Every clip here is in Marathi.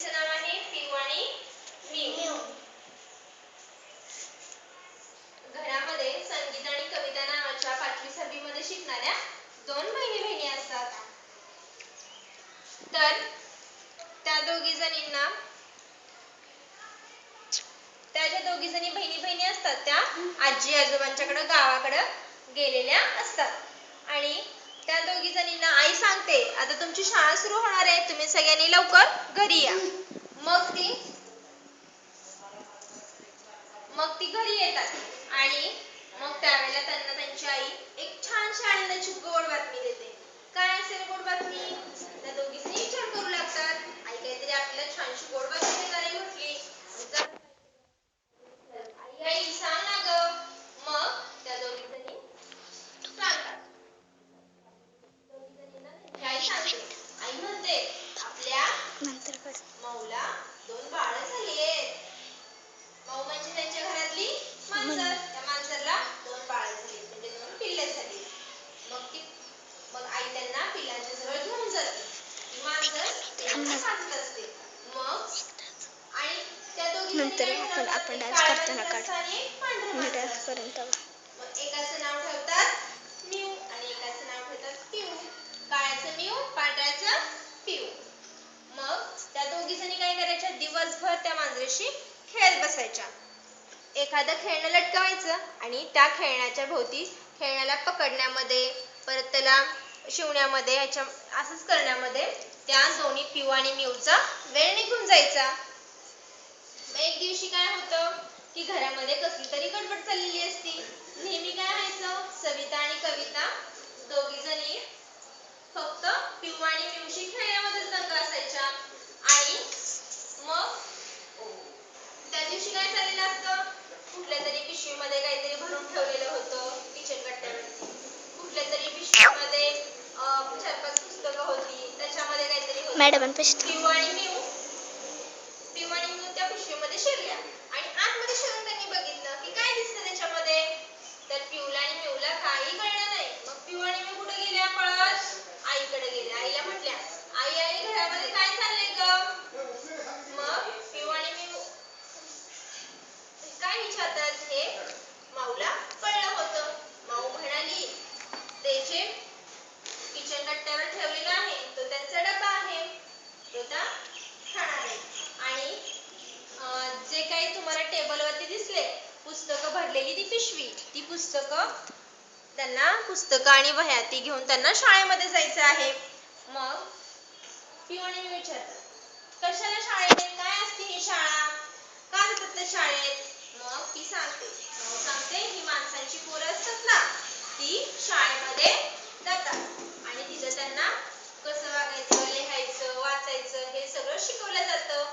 नाव आहे पिऊ आणि मिऊ घरामध्ये संगीत आणि कविता नावाच्या पाचवी सहावी मध्ये शिकणाऱ्या दोन बहिणी बहिणी असतात. तर त्या दोघी जणींना त्या ज्या दोघी जणी बहिणी बहिणी असतात त्या आजी आजोबांच्याकडे गावाकडे गेलेल्या असतात. आणि त्या दोघी जणींना आई सांगते आता तुमची शाळा सुरू होणार आहे तुम्ही सगळ्यांनी लवकर घरी या. मग ती मग ती घरी येतात. आणि मग त्यावेळेला त्यांना त्यांची आई एक छानशी आनंदाची गोड बातमी देते काय असेल गोड बातमी त्या दोघी जणी विचार करू लागतात आई काहीतरी आपल्याला छानशी गोड बातमी देणारी म्हटली आमचा आई आई सांग ना ग मग त्या दोघी जणी सांगतात दोघी जणींना त्यांची आई सांगते आई म्हणते आपल्या नंतर कर मौला दोन बाळं झाली आहेत म्हणजे त्यांच्या घरातली मांजर. त्या मांजरला दोन बाळं झाली. म्हणजे दोन पिल्ले झाली. मग ती मग आई त्यांना पिल्लांच्या जवळ घेऊन जाते. ती असते. मग आणि त्या दोघी नंतर आपण- आपण dance करताना काढ. डान्स करेन मग एकाचं नाव ठेवतात म्यू आणि एकाचं नाव ठेवतात पिऊ. काळ्याचं म्यू पांढऱ्याचं पिऊ. मग त्या दोघी जणी काय करायच्या? दिवसभर त्या मांजरीशी खेळत बसायच्या. एखादं खेळणं लटकवायचं आणि त्या खेळण्याच्या भोवती खेळण्याला पकडण्यामध्ये परत त्याला शिवण्यामध्ये याच्या असंच करण्यामध्ये त्या दोन्ही पिऊ आणि मिऊचा वेळ निघून जायचा. मग एक दिवशी काय होतं की घरामध्ये कसली तरी गडबड चाललेली असती नेहमी काय व्हायचं सविता आणि कविता दोघी जणी फक्त पिऊ आणि पिऊशी खेळण्यामध्येच दंग असायच्या आणि मग त्या दिवशी काय चाललेलं असतं कुठल्या तरी पिशवीमध्ये काहीतरी भरून ठेवलेलं होतं किचन कट्ट्यावरती कुठल्या तरी पिशवीमध्ये अं, चार पाच पुस्तकं होती त्याच्यामध्ये काहीतरी होतं मॅडम पैसे पिऊ आणि मिऊ पिऊ आणि मिऊ त्या पिशवीमध्ये शिरल्या. आणि आतमध्ये शिरून त्यांनी बघितलं की काय दिसतं त्याच्यामध्ये? तर पिऊला आणि मिऊला काही कळलं नाही मग पिऊ आणि मिऊ कुठे गेल्या पळत आईकडे गेल्या आईला म्हटल्या आई आई घरामध्ये काय चाललंय ग मग पिऊ आणि मिऊ काय विचारतात हे माऊला कळलं होतं माऊ म्हणाली ते जे किचन कट्ट्यावर ठेवलेला आहे तो त्यांचा डबा आहे तो त्या खाणार आहे आणि अं, जे काही तुम्हाला टेबलवरती दिसले. पुस्तकं भरलेली ती पिशवी. ती पुस्तकं त्यांना पुस्तकं आणि वह्या ती घेऊन त्यांना शाळेमध्ये जायचं आहे. मग पिवणी विचारतात कशाला शाळेत काय असते ही शाळा? का जातात त्या शाळेत? मग ती सांगते. मग सांगते ही माणसांची पोरं असतात ना ती शाळेमध्ये जातात. आणि तिथं त्यांना कसं वागायचं लिहायचं वाचायचं हे सगळं शिकवलं जातं.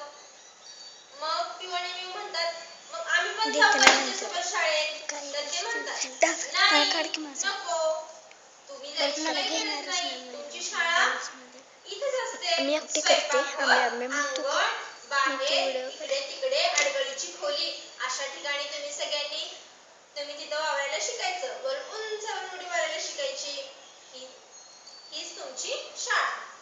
मी म्हणतात. मग आम्ही पण जाऊ का देताना तुमच्यासोबत शाळेत? काय तर ते म्हणतात दाख मला नाही काढ की माझं. नको तुम्ही बरं, जायची मला काही घेणारच गरज नाही. नाही तुमची मी शाळा डान्समध्ये. इथेच असते. मी एकटी करते. आम्ही- आम्ही म्हणतो. इकडे तिकडे अडगळीची खोली. अशा ठिकाणी तुम्ही सगळ्यांनी तुम्ही तिथं वावरायला शिकायचं. वर उंचावर उडी मारायला शिकायची. ही हीच तुमची शाळा.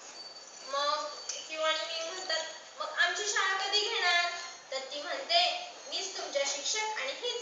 शिक्षक आणि हीच